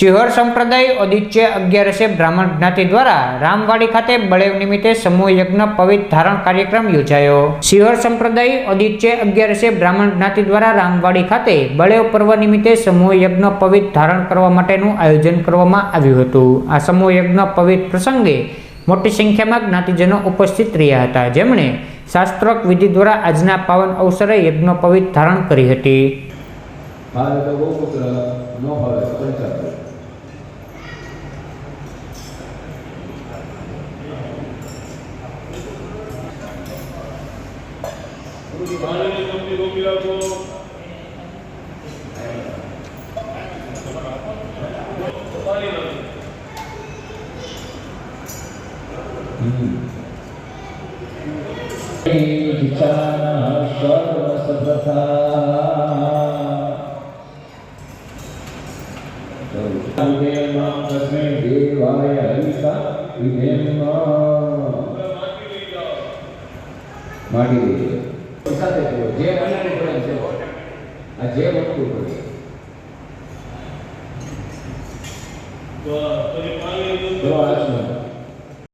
શિહોર સંપ્રદાય ઓદિત્ય અગિયારસે બ્રાહ્મણ જ્ઞાતિ દ્વારા રામવાડી ખાતે બળેવ નિમિત્તે સમૂહ યજ્ઞ પવિત્ર ધારણ કાર્યક્રમ યોજાયો. શિહર સંપ્રદાય ઓદિત્ય અગિયારસે બ્રાહ્મણ જ્ઞાતિ દ્વારા રામવાડી ખાતે બળેવ પર્વ નિમિત્તે સમૂહ યજ્ઞ પવિત્ર ધારણ કરવા માટેનું આયોજન કરવામાં આવ્યું હતું. આ સમૂહ યજ્ઞ પવિત્ર પ્રસંગે મોટી સંખ્યામાં જ્ઞાતિજનો ઉપસ્થિત રહ્યા હતા. જેમણે શાસ્ત્રોક વિધિ દ્વારા આજના પાવન અવસરે યજ્ઞ પવિત્ર ધારણ કરી હતી. ભારત ગૌપુત્ર ન ભાવે माननीय कंपनी गोपिला को सर्वसर्वथा तस्मै देवाय हरिता विधेम ಮಾಡಿ સાથે જુઓ જે અનાડી પડે છે આ જે વસ્તુ પડે તો પછી પાણી તો આ છે